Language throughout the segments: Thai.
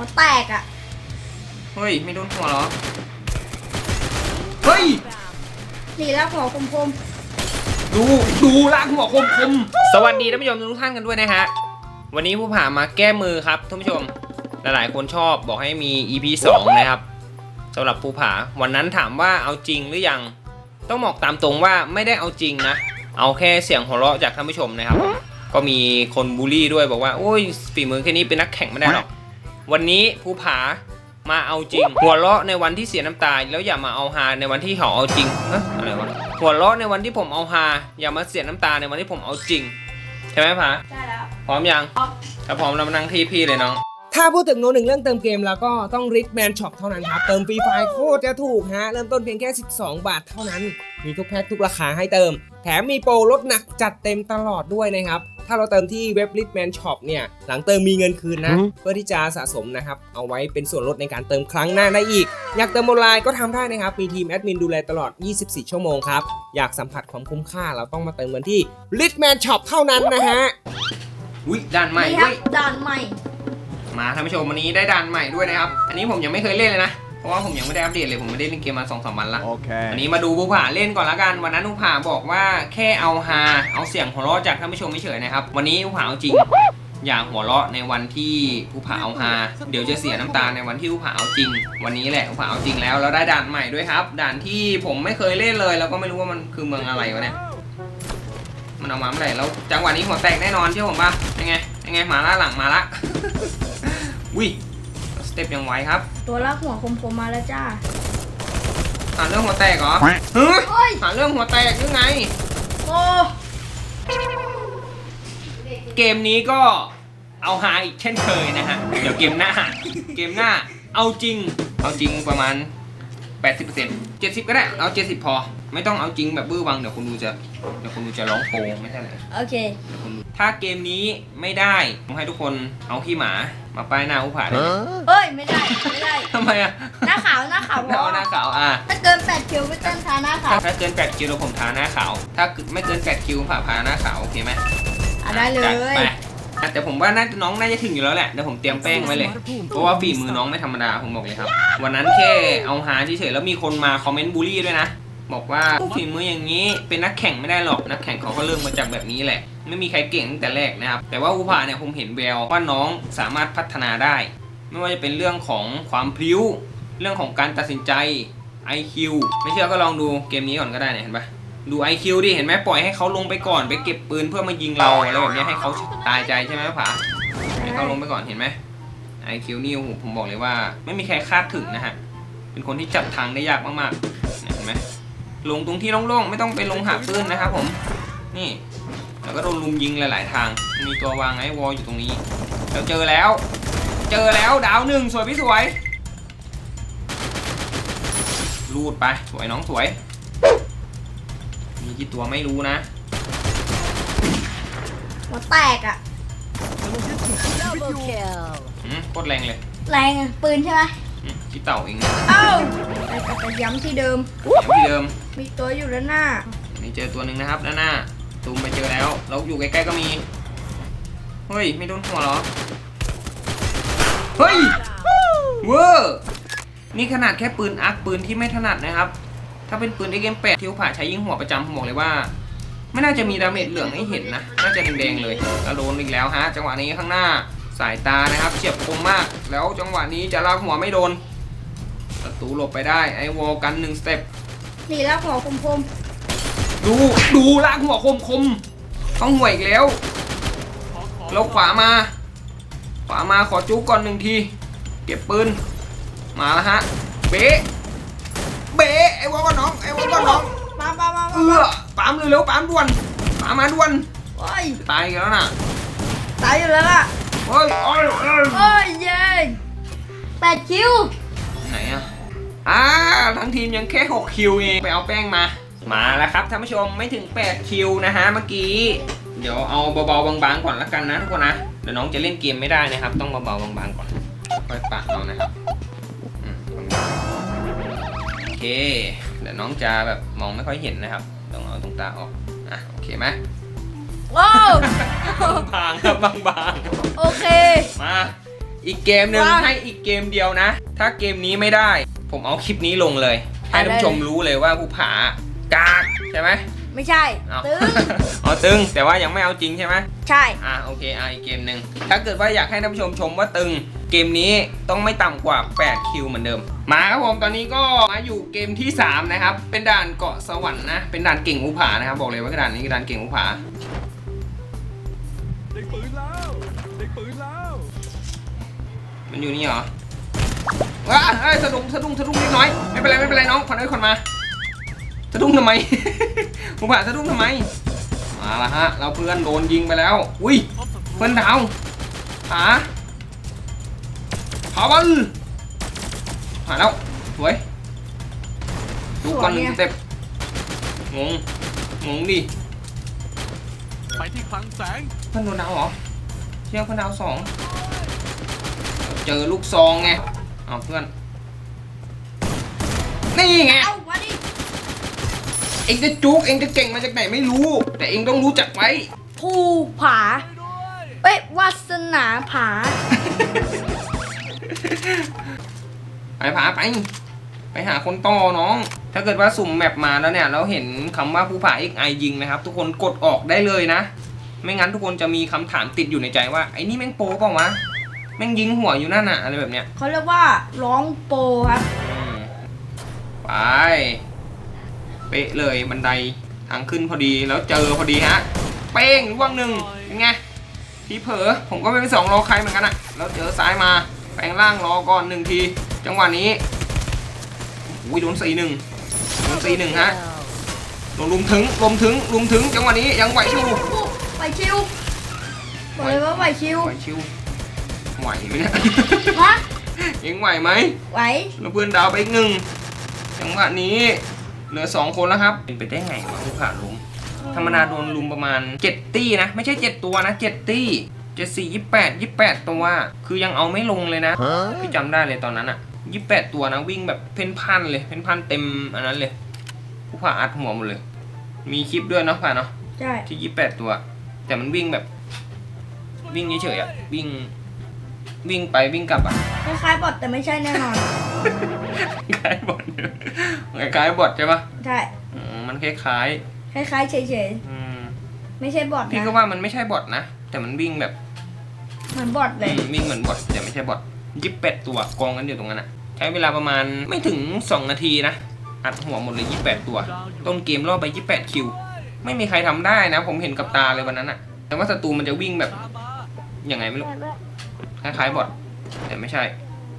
หัวแตกอะ เฮ้ย ไม่โดนหัวเหรอ เฮ้ย หนีแล้วหัวคมคมดูดูลากหัวคมคมสวัสดีท่านผู้ชมทุกท่านกันด้วยนะฮะ วันนี้ผู้ผ่ามาแก้มือครับท่านผู้ชม หลายๆ คนชอบบอกให้มี EP 2 นะครับสำหรับภูผา วันนั้นถามว่าเอาจริงหรือยัง ต้องบอกตามตรงว่าไม่ได้เอาจริงนะ เอาแค่เสียงหัวเราะจากท่านผู้ชมนะครับ ก็มีคนบูลลี่ด้วยบอกว่า โอ้ยฝีมือแค่นี้เป็นนักแข่งไม่ได้หรอก วันนี้ภูผามาเอาจริง หัวเราะในวันที่เสียน้ำตา แล้วอย่ามาเอาฮาในวันที่เขาเอาจริงเอะอะไรวะหัวเราะในวันที่ผมเอาฮาอย่ามาเสียน้ำตาในวันที่ผมเอาจริงใช่ไหมผาๆได้แล้วพร้อมยังพร้อมถ้าพร้อมเรามานั่งที่พี่เลยน้องถ้าพูดถึงโน้ตหนึ่งเรื่องเติมเกมแล้วก็ต้องริ c แมนช็อปเท่านั้นครับ เติมฟรีไฟล์โคตรจะถูกฮะ เริ่มต้นเพียงแค่ 12 บาทเท่านั้น มีทุกแพ็คทุกราคาให้เติม แถมมีโปรลดหนักจัดเต็มตลอดด้วยนะครับ ถ้าเราเติมที่เว็บ r i c แมนช็อปเนี่ย หลังเติมมีเงินคืนนะ เพื่อที่จะสะสมนะครับ เอาไว้เป็นส่วนลดในการเติมครั้งหน้าได้อีก อยากเติมออนไลน์ก็ทำได้นะครับ มีทีมแอดมินดูแลตลอด 24 ชั่วโมงครับ อยากสัมผัสความคุ้มค่าเราต้องมาเติมกันที่ r i c แมนช็อปเท่านั้นนะฮะอุ้ยด่านใหม่นี่คด้รัวบยด่านใหม่ มาท่านผู้ชมวันนี้ได้ด่านใหม่ด้วยนะครับ อันนี้ผมยังไม่เคยเล่นเลยนะ เพราะว่าผมยังไม่ได้อัปเดตเลยผมไม่ได้เล่นเกมมา2อสวันละ Okay. วันนี้มาดูภูผาเล่นก่อนละกัน วันนั้นภูผาบอกว่าแค่เอาฮาเอาเสียงหัวเราะจากท่านผู้ชมไม่เฉยๆนะครับ วันนี้ภูผาเอาจริง อย่าหัวเราะในวันที่ภูผาเอาฮาเดี๋ยวจะเสียน้ำตาในวันที่ภูผาเอาจริง วันนี้แหละภูผาเอาจริงแล้วแล้วได้ด่านใหม่ด้วยครับ ด่านที่ผมไม่เคยเล่นเลย แล้วก็ไม่รู้ว่ามันคือเมืองอะไรวะเนี่ยมันเอามาเมื่อไหร่แล้วจังหวะนี้หัวแตกแน่นอนเชื่อผมป่ะยังไงยังไงมาละหลังมาละวิสเต็ปยังไวครับ ตัวลากหัวคมคมๆมาแล้วจ้าหาเรื่องหัวแตกเหรอเฮ้ยโอ้ยหาเรื่องหัวแตกหรือไง โอ้ เกมนี้ก็เอาหาอีกเช่นเคยนะฮะ เดี๋ยวเกมหน้า เกมหน้า เอาจริง เอาจริงประมาณ 80% 70ก็ได้ เอา 70 พอ ไม่ต้องเอาจริงแบบบื้อวัง เดี๋ยวคุณดูจะ เดี๋ยวคุณดูจะร้องโปงไม่ใช่เลยโอเค เดี๋ยวคุณดูถ้าเกมนี้ไม่ได้ ผมให้ทุกคนเอาขี้หมา มาป้ายหน้าผู้ผ่าได้ไหมเอ้ย ไม่ได้ ไม่ได้ ทำไมอะหน้าขาว หน้าขาวพไม่อเอาหน้าขาวอะ ถ้าเกิน8คิวไม่ต้องทาหน้าขาวถ้าเกิน8คิวเราผมทาหน้าขาว ถ้าไม่เกิน8คิวผ่าพาหน้าขาวโอเคไหมอะได้เลจัดย ไปอะ แต่ผมว่าน่าน้องน่าจะถึงอยู่แล้วแหละเดี๋ยวผมเตรียมแป้งไว้เลย เพราะว่าฝีมือน้องไม่ธรรมดาผมบอกเลยครับ วันนั้นแค่เอาหาเฉยๆแล้วมีคนมาคอมเมนต์บูลลี่ด้วยนะ บอกว่าฝีมืออย่างนี้เป็นนักแข่งไม่ได้หรอกนักแข่งเขาก็เริ่มมาจากแบบนี้แหละ ไม่มีใครเก่งตั้งแต่แรกนะครับ แต่ว่าอุภาเนี่ยผมเห็นแววว่าน้องสามารถพัฒนาได้ ไม่ว่าจะเป็นเรื่องของความพลิ้ว เรื่องของการตัดสินใจ IQ ไม่เชื่อก็ลองดูเกมนี้ก่อนก็ได้เนี่ยเห็นปะ ดู IQ ดิเห็นไหมปล่อยให้เขาลงไปก่อนไปเก็บปืนเพื่อมายิงเราอะไรแบบนี้ให้เขาตายใจใช่ไหมผาให้เขาลงไปก่อนเห็นไหม IQ นี่โอ้โหผมบอกเลยว่า ไม่มีใครคาดถึงนะฮะเป็นคนที่จับทางได้ยากมากๆเห็นไหมลงตรงที่โล่งๆไม่ต้องไปลงหาปืนนะครับผมนี่แล้วก็โดนลุมยิงหลาย ๆ ทาง มีตัววางไอ้วอลอยู่ตรงนี้เราเจอแล้ว เจอแล้วดาวหนึ่งสวยพี่สวยรูดไปสวยน้องสวย กี่ตัวไม่รู้นะ หัวแตกอะ Double kill. อืมโคตรแรงเลยแรงอะปืนใช่ไหมอืมที่เต่าเองนะเอ้าแต่กลับไปย้ำที่เดิมอย่างที่เดิม มีตัวอยู่ด้านหน้า นี่เจอตัวหนึ่งนะครับด้านหน้าตูมไปเจอแล้วแล้วอยู่ใกล้ๆก็มี เฮ้ย ไม่โดนหัวเหรอ เฮ้ย เวอร์นี่ขนาดแค่ปืนอาร์คปืนที่ไม่ถนัดนะครับ ถ้าเป็นปืน XM8 ที่ผ่าใช้ยิงหัวประจำผมบอกเลยว่า ไม่น่าจะมีดาเมจเหลืองให้เห็นนะ น่าจะแดงๆเลยแล้วโดนอีกแล้วฮะ จังหวะนี้ข้างหน้าสายตานะครับเฉียบคมมาก แล้วจังหวะนี้จะลากหัวไม่โดนประตูหลบไปได้ไอ้วอลกันหนึ่งสเต็ปหนีแล้วหัวคมคมดูดูลากหัวคมคมต้องหัวอีกแล้วแล้วขวามาขวามาขอจุกก่อนหนึ่งที เก็บปืน มาแล้วฮะ เบะ เบะไอ้วอลก็น้องไอ้วอลก็น้องๆมามามาเอมาอปามเร็วๆปามด่วนปามมาด่วนโอ้ยตายอีกแล้วน่ะตายอยู่แล้วล่ะเฮ้ยโอ้ยโอ้ยโอ้ยเย้แปดคิวไหนอะอ่าทั้งทีมยังแค่6คิวเองไปเอาแป้งมามาแล้วครับท่านผู้ชมไม่ถึง8คิวนะฮะเมื่อกี้ เดี๋ยวเอาเบาๆบางๆก่อนละกันนะทุกคนนะเดี๋ยวน้องจะเล่นเกมไม่ได้นะครับ ต้องเบาๆบางๆก่อนค่อยปะเอานะครับอืมโอ เค เดี๋ยวน้องจะแบบมองไม่ค่อยเห็นนะครับต้องเอาตรงตาออกอะโอเคไหมว้าวบางๆครับบางโอเคๆมาอีกเกมหนึ่งว้าให้อีกเกมเดียวนะ ถ้าเกมนี้ไม่ได้ ผมเอาคลิปนี้ลงเลย ให้ท่านผู้ชมรู้เลยว่าภูผากากใช่ไหมไม่ใช่ เอา ตึงเอาตึงแต่ว่ายังไม่เอาจริงใช่ไหม ใช่ อ่าโอเคอ่าอีกเกมหนึ่งถ้าเกิดว่าอยากให้ท่านผู้ชมชมว่าตึง เกมนี้ต้องไม่ต่ำกว่า 8 คิวเหมือนเดิม มาครับผมตอนนี้ก็มาอยู่เกมที่ 3 นะครับ เป็นด่านเกาะสวรรค์นะ เป็นด่านเก่งภูผานะครับ บอกเลยว่าด่านนี้คือด่านเก่งภูผาได้ปืนแล้วได้ปืนแล้วมันอยู่นี่เหรอว้าเอ้ยสะดุ้งสะดุ้งสะดุ้งเล็กน้อยไม่เป็นไรไม่เป็นไรน้องขอนเอ้ยขอนมาสะดุ้งทำไมภูผาสะดุ้งทำไมมาละฮะเราเพื่อนโดนยิงไปแล้ว อุ้ยเพื่อนดาวหา หาบอลหาแล้วสวยดูก่อนหนึ่งสเต็ปงงงงดิไปที่คลังแสงเพื่อนโดนดาวเหรอเชี่ยเพื่อนดาวสองเจอลูกซองไงเอาเพื่อนนี่ไงเอามาดิเองจะจุกเองจะเก่งมาจากไหนไม่รู้ แต่เองต้องรู้จักไว้ภูผาเอ้ยวาสนาผา ไปพาไป ไปหาคนต่อน้อง ถ้าเกิดว่าสุ่มแมปมาแล้วเนี่ย เราเห็นคำว่าภูผา XI ยิงนะครับ ทุกคนกดออกได้เลยนะ ไม่งั้นทุกคนจะมีคำถามติดอยู่ในใจว่าไอ้นี่แม่งโปเปล่าวะแม่งยิงหัวอยู่นั่นน่ะอะไรแบบเนี้ยเขาเรียกว่าร้องโปรครับ อืมไปเป๊ะเลยบันไดทางขึ้นพอดีแล้วเจอพอดีฮะ เป้งล่วงหนึ่งเป็นไงทีเผลอผมก็ไม่ไปสองรอใครเหมือนกันอะแล้วเจอซ้ายมาแป ลงร่างรอก่อนหนึ่งที จังหวะนี้อุ้ยโดนสี่หนึ่งโดนสี่หนึ่งฮะโดนลุมถึงลุมถึงลุมถึงจังหวะนี้ยังไหวอยู่ไหวชิวบอกเลยว่าไหวชิวไหวชิวไหวไหมเนี่ยฮะยังไหวไหมไหวแล้วเพื่อนดาวไปอีกหนึ่งจังหวะนี้เหลือสองคนแล้วครับเป็นไปได้ไงวะผู้ขาดลุมธรรมดาโดนลุมประมาณ7ตี้นะ ไม่ใช่7ตัวนะ7ตี้เจ็ดสี่ยี่แปดยี่แปดตัว คือยังเอาไม่ลงเลยนะพี่จำได้เลยตอนนั้นอะยี่แปดตัวนะวิ่งแบบเพ่นพันเลย เพ่นพันเต็มอันนั้นเลยผู้ผ่าอัดหัวหมดเลย มีคลิปด้วยเนาะผ่าเนาะใช่ที่ยี่แปดตัว แต่มันวิ่งแบบ วิ่งเฉยๆอะวิ่ง วิ่งไปวิ่งกลับอะคล้ายๆบอทแต่ไม่ใช่แน่นอนคล้ายบอทคล้ายๆบอทใช่ปะใช่อืมมันคล้ายคล้ายๆเฉยๆอืมๆไม่ใช่บอทพี่นะก็ว่ามันไม่ใช่บอทนะ แต่มันวิ่งแบบ เหมือนบอทเลยอืมวิ่งเหมือนบอทแต่ไม่ใช่บอทยี่แปดตัวกองกันอยู่ตรงนั้นอะใช้เวลาประมาณไม่ถึง 2 นาทีนะ อัดหัวหมดเลยยี่แปดตัว ต้นเกมรอบไปยี่แปดคิว ไม่มีใครทำได้นะ ผมเห็นกับตาเลยวันนั้นอะแต่ว่าศัตรูมันจะวิ่งแบบยังไงไม่รู้ คล้ายๆบอทแต่ไม่ใช่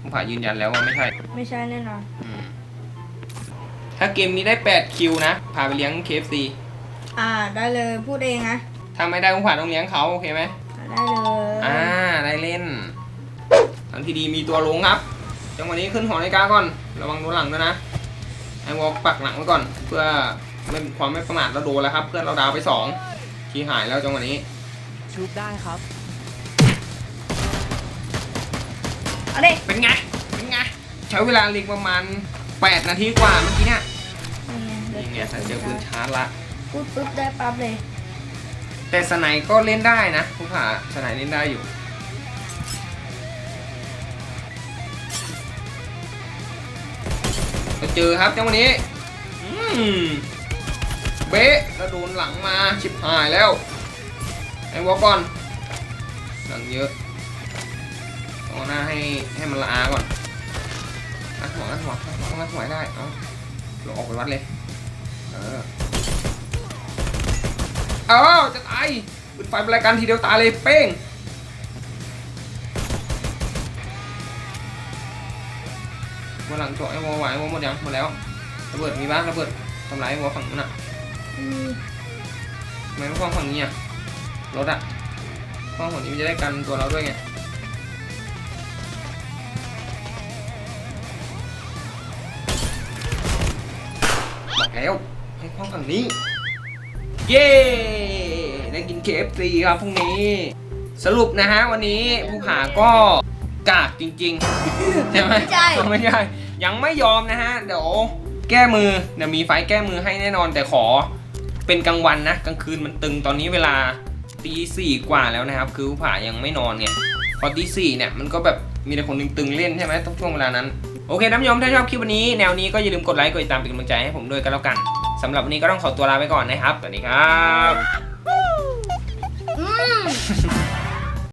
ผมผ่ายืนยันแล้วว่าไม่ใช่ ไม่ใช่แน่นอน อืมถ้าเกมนี้ได้ 8 คิวนะ พาไปเลี้ยง KFC อ่าได้เลยพูดเองนะถ้าไม่ได้ผมผ่าต้องเลี้ยงเขาโอเคไหมได้เลยอ่า ได้เล่นทางที่ดีมีตัวลงครับ จังหวะนี้ขึ้นหอนาฬิกาก่อน ระวังโดนหลังด้วยนะ ไอ้วอลปักหลังไว้ก่อน เพื่อไม่ความไม่ประมาทเราโดนแล้วครับ เพื่อนเราดาวไปสองทีหายแล้วจังหวะนี้ชุบได้ครับเอาดิเป็นไง เป็นไง ใช้เวลาเล็งประมาณ 8 นาทีกว่าเมื่อกี้เนี่ยนี่นี่ไงไงถ้าเจอปืนชาร์จละพูดปุ๊บได้ปั๊บเลย แต่สไนก็เล่นได้นะผู้ผ่าสไนเล่นได้อยู่ เจอครับจังวะนี้อืมเบ๊ะแล้วโดนหลังมาชิบหายแล้วไอ้วอก่อนหลังเยอะเอาหน้าให้ให้มันละอาก่อนอัดหัวอัดหัวอัดหัวต้องอัดหัวได้เอาเราออกไปวัดเลยเออเอาจะตายปิดไฟเป็นรายการทีเดียวตายเลยเป้ง วันหลังเจาะไอ้วอลไหวไอ้วอลหมดยังหมดแล้วระเบิดมีบ้างระเบิดทำลายไอ้วอลฝั่งนู้นอะอืมทำไมไม่ฟ้องฝั่งนี้อะรถอะฟ้องฝั่งนี้มันจะได้กันตัวเราด้วยไงบอกแล้วให้ฟ้องฝั่งนี้ เย้ได้กิน KFC ครับพรุ่งนี้ สรุปนะฮะวันนี้ผู้ผาก็ กากจริงๆ ใช่ไหมไม่ใช่ ไม่ใช่ ยังไม่ยอมนะฮะ เดี๋ยวแก้มือ เดี๋ยวมีไฟล์แก้มือให้แน่นอนแต่ขอเป็นกลางวันนะ กลางคืนมันตึงตอนนี้เวลาตีสี่กว่าแล้วนะครับ คือผู้ผายังไม่นอนไงพอตีสี่เนี่ยมันก็แบบมีแต่คนตึงๆเล่นใช่ไหมต้องช่วงเวลานั้น โอเคท่านผู้ชมถ้าชอบคลิปวันนี้แนวนี้ก็อย่าลืมกดไลค์กดติดตามเป็นกำลังใจให้ผมด้วยกันแล้วกันสำหรับวันนี้ก็ต้องขอตัวลาไปก่อนนะครับสวัสดีครับ อืม